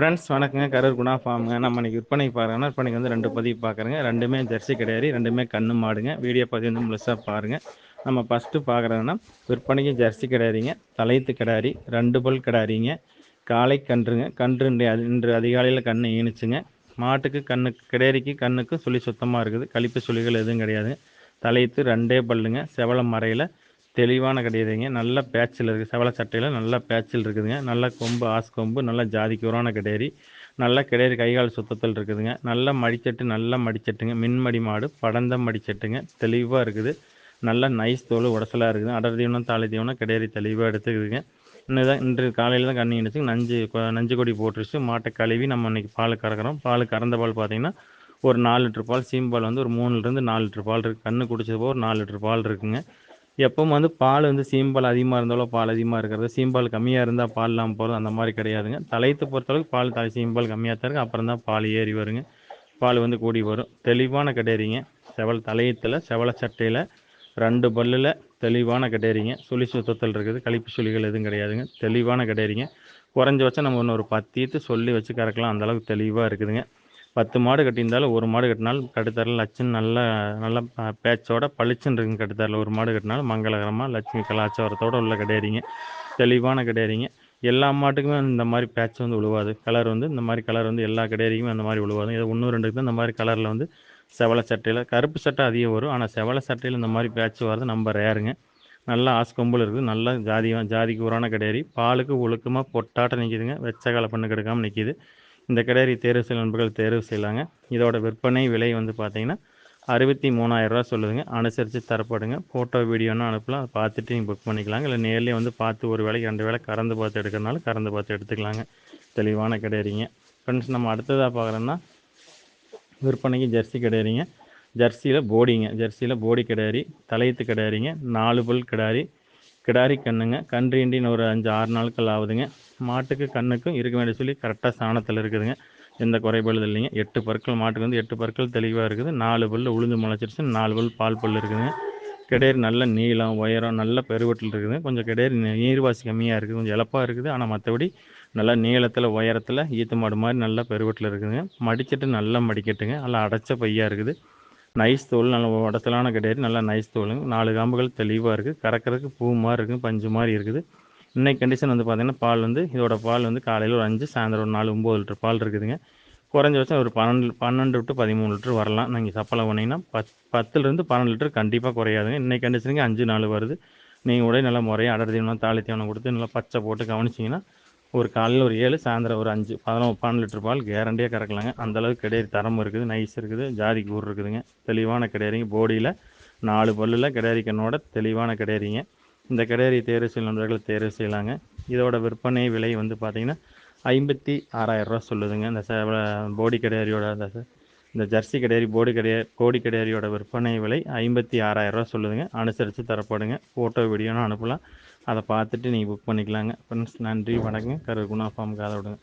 Friends வணக்கங்க. கரூர் குணா ஃபார்முங்க நம்ம இன்னைக்கு விற்பனைக்கு பார்க்குறோன்னா விற்பனைக்கு வந்து ரெண்டு பதிவு பார்க்குறேங்க ரெண்டுமே ஜெர்சி கிடையாது ரெண்டுமே கண்ணு மாடுங்க. வீடியோ பதிவு வந்து முழுசாக பாருங்கள் நம்ம ஃபஸ்ட்டு பார்க்குறதுன்னா விற்பனைக்கு ஜெர்சி கிடையாதுங்க தலையத்து கிடாரி ரெண்டு பல் கிடாரிங்க காலை கன்றுங்க. கன்று இன்று அதி- இன்று அதிகாலையில் கண்ணு ஈனுச்சுங்க மாட்டுக்கு கண்ணுக்கு கிடேரிக்கு கண்ணுக்கு சுழி சுத்தமாக இருக்குது. கழிப்பு சுழிகள் எதுவும் கிடையாதுங்க தலையத்து ரெண்டே பல்லுங்க. செவலம் மறையில் தெளிவான கிடையாதுங்க நல்ல பேச்சில் இருக்குது செவல சட்டையில் நல்ல பேச்சில் இருக்குதுங்க. நல்ல கொம்பு ஆஸ் கொம்பு நல்ல ஜாதிக்குறான கிடேரி நல்ல கிடையாது கைகால் சுத்தத்தில் இருக்குதுங்க. நல்ல மடிச்சட்டு நல்ல மடிச்சட்டுங்க. மின்மடி மாடு படந்த மடிச்சட்டுங்க. தெளிவாக இருக்குது. நல்ல நைஸ் தோல் உடசலாக இருக்குது. அடர் தீவனம் தாளை தீவனம் கிடையாது தெளிவாக எடுத்துக்குதுங்க. இன்னும் தான் இன்று காலையில் தான் கண்ணி இணைச்சு நஞ்சு நஞ்சு கொடி போட்டுருச்சு. மாட்டை கழுவி நம்ம இன்னைக்கு பால் கறக்குறோம். பால் கறந்த பால் பார்த்திங்கன்னா ஒரு நாலு லிட்டர் பால் சீம்பால் வந்து ஒரு மூணுலேருந்து நாலு லிட்டர் பால் இருக்குது கண்ணு குடிச்சது போக ஒரு நாலு லிட்டர் பால் இருக்குங்க. எப்பவும் வந்து பால் வந்து சீம்பால் அதிகமாக இருந்தாலும் பால் அதிகமாக இருக்கிறது. சீம்பால் கம்மியாக இருந்தால் பால் இல்லாமல் போகிறது அந்த மாதிரி கிடையாதுங்க. தலையத்தை பொறுத்தளவுக்கு பால் தலை சீம்பால் கம்மியாக தான் இருக்குது அப்புறம் தான் பால் ஏறி வருங்க. பால் வந்து கூடி வரும். தெளிவான கட்டேரிங்க. செவல் தலையத்தில் செவல சட்டையில் ரெண்டு பல்லில் தெளிவான கட்டேரிங்க. சுழி சுத்தத்தில் இருக்குது. கழிப்பு சுழிகள் எதுவும் கிடையாதுங்க. தெளிவான கட்டேரிங்க. குறைஞ்சபட்சம் நம்ம இன்னொரு ஒரு சொல்லி வச்சு கறக்கலாம். அந்தளவுக்கு தெளிவாக இருக்குதுங்க. பத்து மாடு கட்டியிருந்தாலும் ஒரு மாடு கட்டினாலும் கட்டுத்தரில் லட்சம் நல்ல நல்ல பேச்சோட பளிச்சுன்னு இருக்குங்க கட்டுத்தரில் ஒரு மாடு கட்டினாலும் மங்களகரமாக லட்சுமி கலாச்சாரத்தோட உள்ள கிடையாதுங்க. தெளிவான கிடையாதுங்க. எல்லா மாட்டுக்குமே இந்த மாதிரி பேட்ச் வந்து உழுவாது. கலர் வந்து இந்த மாதிரி கலர் வந்து எல்லா கிடையாதுக்குமே அந்த மாதிரி உழுவாது. இது ஒன்று ரெண்டுக்கு தான் இந்த மாதிரி கலரில் வந்து செவலை சட்டையில் கருப்பு சட்டை அதிகம் வரும். ஆனால் செவலை சட்டையில் இந்த மாதிரி பேட்ச் வர்றது நம்ம ரேருங்க. நல்லா ஆஸ்கொம்பில் இருக்குது. நல்லா ஜாதி ஜாதிக்கு உரான கிடையாது. பாலுக்கு ஒழுக்கமாக பொட்டாட்டம் நிற்கிதுங்க வெச்ச கால பண்ணு கெடுக்காமல் நிற்கிது இந்த கிடாரி தேர்வு செய்ய நண்பர்கள் தேர்வு செய்யலாங்க. இதோட விற்பனை விலை வந்து பார்த்தீங்கன்னா அறுபத்தி மூணாயிரரூவா சொல்லுதுங்க. அனுசரித்து தரப்படுங்க. ஃபோட்டோ வீடியோன்னு அனுப்பலாம். அதை பார்த்துட்டு நீங்கள் புக் பண்ணிக்கலாங்க. இல்லை நேர்லேயே வந்து பார்த்து ஒரு வேலைக்கு ரெண்டு வேலை கறந்து பார்த்து எடுக்கிறனால கறந்து பார்த்து எடுத்துக்கலாங்க. தெளிவான கிடையாதுங்க ஃப்ரெண்ட்ஸ் நம்ம அடுத்ததாக பார்க்குறோன்னா விற்பனைக்கு ஜெர்சி கிடையாதுங்க ஜெர்சியில் போடிங்க. ஜெர்சியில் போடி கிடாரி தலையத்து கிடாரிங்க நாலு பல் கிடாரி கிடாரி கண்ணுங்க. கன்றுண்டின்னு ஒரு அஞ்சு ஆறு நாட்கள் ஆகுதுங்க. மாட்டுக்கு கண்ணுக்கும் இருக்க வேண்டிய சொல்லி கரெக்டாக சாணத்தில் இருக்குதுங்க. எந்த குறைபாடு இல்லைங்க. எட்டு பற்கள் மாட்டுக்கு வந்து எட்டு பற்கள் தெளிவாக இருக்குது. நாலு பல் உளுந்து முளைச்சிருச்சு. நாலு பல் பால் பல் இருக்குதுங்க. கிடையர் நல்ல நீளம் உயரம் நல்ல பெருவட்டில் இருக்குது. கொஞ்சம் கிடையர் நீ- நீர்வாசி கம்மியாக இருக்குது. கொஞ்சம் இழப்பாக இருக்குது. ஆனால் மற்றபடி நல்லா நீளத்தில் உயரத்தில் ஈத்து மாடு மாதிரி நல்லா பெருவட்டில் இருக்குதுங்க. மடிச்சிட்டு நல்லா மடிக்கட்டுங்க. நல்லா அடைச்ச பையாக இருக்குது. நைஸ் தோல் நல்ல உடச்சலான கிடையாது. நல்லா நைஸ் தோலுங்க நாலு காம்புகள் தெளிவாக இருக்குது கறக்கிறதுக்கு பூ மாதிரி இருக்குது பஞ்சு மாதிரி இருக்குது. இன்னைக்கு கண்டிஷன் வந்து பார்த்தீங்கன்னா பால் வந்து இதோட பால் வந்து காலையில் ஒரு அஞ்சு சாயந்தரம் ஒரு நாலு ஒம்பது லிட்டர் பால் இருக்குதுங்க. குறைஞ்சபட்சம் ஒரு பன்னெண்டு பன்னெண்டு டு பதிமூணு லிட்டர் வரலாம். நீங்கள் சப்பளம் பண்ணிங்கன்னா பத் பத்துலேருந்து பன்னெண்டு லிட்டர் கண்டிப்பாக குறையாதுங்க. இன்றைக்கி கண்டிஷனுக்கு அஞ்சு நாள் வருது. நீங்கள் உடனே நல்லா முறையாக அடர் தீவனம் தாலி தீவனம் கொடுத்து நல்லா பச்சை போட்டு கவனிச்சிங்கன்னா ஒரு காலையில் ஒரு ஏழு சாயந்தரம் ஒரு அஞ்சு. பதினொன்று பன்னெண்டு லிட்டர் பால் கேரண்டியாக கறக்கலாங்க. அந்தளவுக்கு கிடையாது. தரம் இருக்குது நைஸ் இருக்குது ஜாதி கூறு இருக்குதுங்க. தெளிவான கிடையாதுங்க. போடியில் நாலு பல்லில் கிடாரி கண்ணோட தெளிவான கிடையாதுங்க. இந்த கிடாரி தேர்வு செய்யும் நண்பர்கள் தேர்வு செய்யலாங்க. இதோட விற்பனை விலை வந்து பார்த்தீங்கன்னா ஐம்பத்தி ஆறாயிரரூவா சொல்லுதுங்க. இந்த போடி கிடையாரியோட இந்த ஜெர்சி கிடையாரி போடி கிடையா கோடி கிடையாரியோட விற்பனை விலை ஐம்பத்தி ஆறாயிரரூவா சொல்லுதுங்க. அனுசரித்து தரப்படுங்க. ஃபோட்டோ வீடியோன்னு அனுப்பலாம். அதை பார்த்துட்டு நீங்கள் புக் பண்ணிக்கலாங்க. ஃப்ரெண்ட்ஸ் நன்றி வணக்கம் கரு குணா ஃபார்ம் காதை விடுங்க